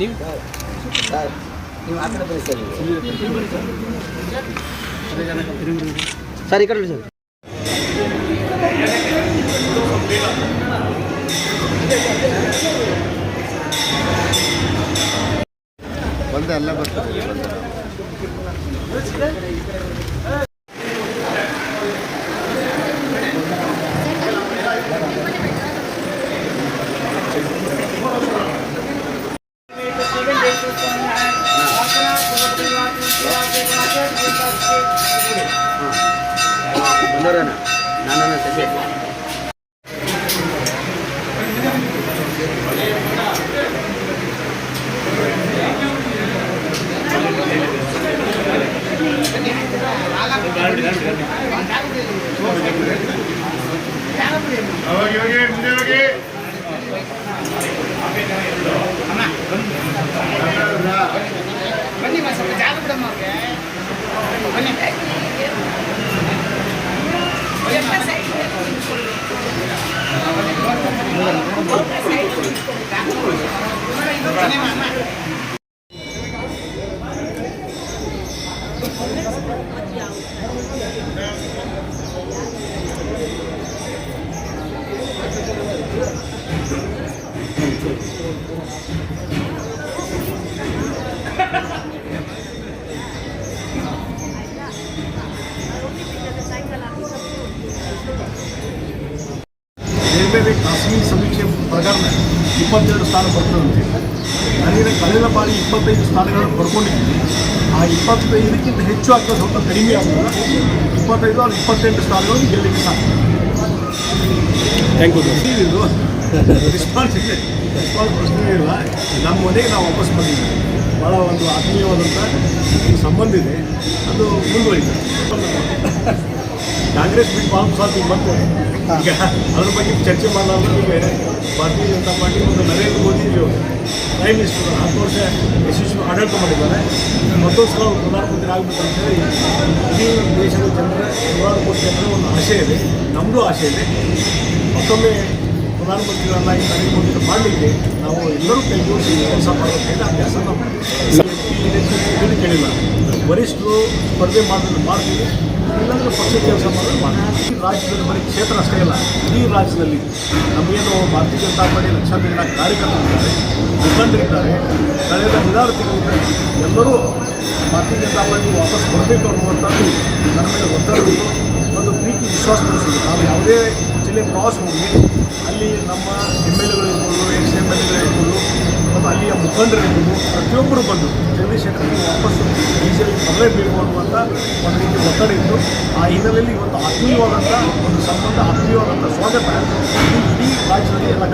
ನೀವು ಸರ್ ನೀವು ಆ ಕಡೆ ಬನ್ನಿ ಸರ್ ಸರ್ ಈ ಕಡೆ ನೋಡಿ ಸರ್ ಬಂದೆ ಅಲ್ಲೇ ಬರ್ತಾರೆ ಬಂದವರೇನ ನಾನು Bernardo. ಬೇರೆ ಖಾಸಗಿ ಸಮೀಕ್ಷೆ ಪ್ರಕಾರ ಇಪ್ಪತ್ತೆರಡು ಸ್ಥಾನ ಬರ್ತದಂತೆ. ನನಗೆ ಕಳೆದ ಬಾರಿ ಇಪ್ಪತ್ತೈದು ಸ್ಥಾನಗಳನ್ನು ಬರ್ಕೊಂಡಿದ್ದೀನಿ ಆ ಇಪ್ಪತ್ತೈದಕ್ಕಿಂತ ಹೆಚ್ಚು ಆಗ್ತದೆ ಸ್ವಲ್ಪ ಕಡಿಮೆ ಆಗ್ತದೆ ಇಪ್ಪತ್ತೈದು ಅವ್ರು ಇಪ್ಪತ್ತೆಂಟು ಸ್ಥಾನಗಳನ್ನು ಗೆಲ್ಲಿಕ್ಕೆ ಸಾಧ್ಯ. ಥ್ಯಾಂಕ್ ಯು ಇದು ರೆಸ್ಪಾನ್ಸ್ ಇದೆ. ರೆಸ್ಪಾನ್ಸ್ ಪ್ರಶ್ನೆ ಇಲ್ಲ. ನಮ್ಮ ಮನೆಗೆ ನಾವು ವಾಪಸ್ ಬಂದಿದ್ದೀವಿ. ಭಾಳ ಒಂದು ಆತ್ಮೀಯವಾದಂಥ ಸಂಬಂಧ ಇದೆ. ಅದು ಮುಂದುವರಿತದೆ ಕಾಂಗ್ರೆಸ್ ಬಿಟ್ಟು ಭಾಳ ಸಾಧ್ಯ ಮತ್ತೆ. ಈಗ ಅದ್ರ ಬಗ್ಗೆ ಚರ್ಚೆ ಮಾಡಲಾರ್ದು ಬೇರೆ ಭಾರತೀಯ ಜನತಾ ಪಾರ್ಟಿ ಮತ್ತು ನರೇಂದ್ರ ಮೋದಿ ಪ್ರೈಮ್ ಮಿನಿಸ್ಟರ್ ಹತ್ತು ವರ್ಷ ಯಶಸ್ವಿ ಆಡಳಿತ ಮಾಡಿದ್ದಾರೆ. ಮತ್ತೊಂದು ಸಲ ಪ್ರಧಾನಮಂತ್ರಿ ಆಗಬೇಕು ಅಂತ ಹೇಳಿ ಇಡೀ ದೇಶದ ಜನರ ನೂರಾರು ಕೋಟಿ ಜನರ ಒಂದು ಆಸೆ ಇದೆ. ನಮ್ಮದು ಆಸೆ ಇದೆ. ಮತ್ತೊಮ್ಮೆ ಪ್ರಧಾನಮಂತ್ರಿಗಳನ್ನಾಗಿ ನರೇಂದ್ರ ಮೋದಿ ಮಾಡಲಿಕ್ಕೆ ನಾವು ಎಲ್ಲರೂ ಕೈಗೂಡಿಸಿ ಕೆಲಸ ಮಾಡಬೇಕಂತ ಅಭ್ಯಾಸ ನಾವು ಕೇಳಿಲ್ಲ. ವರಿಷ್ಠರು ಸ್ಪರ್ಧೆ ಮಾಡೋದನ್ನು ಮಾಡ್ತೀವಿ. ಇಲ್ಲಾಂದ್ರೆ ಪಕ್ಷ ಕೆಲಸ ಮಾಡ್ತೀವಿ ಈ ರಾಜ್ಯದಲ್ಲಿ ಬರೀ ಕ್ಷೇತ್ರ ಅಷ್ಟೇ ಇಲ್ಲ. ಇಡೀ ರಾಜ್ಯದಲ್ಲಿ ನಮಗೇನು ಭಾರತೀಯ ಜನತಾ ಪಾರ್ಟಿ ಲಕ್ಷಾಂತರ ಜನ ಕಾರ್ಯಕರ್ತರಿದ್ದಾರೆ, ಮುಖಂಡರಿದ್ದಾರೆ. ಕಳೆದ ಹದಿನಾರು ತಿಂಗಳಿಂದ ಎಲ್ಲರೂ ಭಾರತೀಯ ಜನತಾ ಪಾರ್ಟಿ ವಾಪಸ್ ಬರಬೇಕು ಅನ್ನುವಂಥದ್ದು ನನ್ನ ಮೇಲೆ ಒತ್ತಡ ಒಂದು ಪ್ರೀತಿ ವಿಶ್ವಾಸ ತೋರಿಸಿದ್ರು ನಾವು ಯಾವುದೇ ಜಿಲ್ಲೆ ಕ್ರಾಸ್ ಹೋಗಿ ಅಲ್ಲಿ ನಮ್ಮ ಎಂ ಎಲ್ ಎಗಳಿರ್ಬೋದು ಎಕ್ಸ್ ಎಂ ಎಲ್ ಎಗಳಿರ್ಬೋದು ಅಲ್ಲಿಯ ಮುಖಂಡರಿಗೂ ಪ್ರತಿಯೊಬ್ಬರು ಬಂದು ಜಗದೀಶ್ ಶೆಟ್ಟರ್ ವಾಪಸ್ಸು ಬಿ ಜೆ ಪಿ ಬರಲೇಬೇಕು ಅನ್ನುವಂಥ ಒಂದು ರೀತಿ ಒತ್ತಡ ಇತ್ತು. ಆ ಹಿನ್ನೆಲೆಯಲ್ಲಿ ಇವತ್ತು ಆತ್ಮೀಯವಾದಂಥ ಒಂದು ಸಂಬಂಧ ಆತ್ಮೀಯವಾದಂಥ ಸ್ವಾಗತ. ಇಡೀ ರಾಜ್ಯದಲ್ಲಿ ಎಲ್ಲ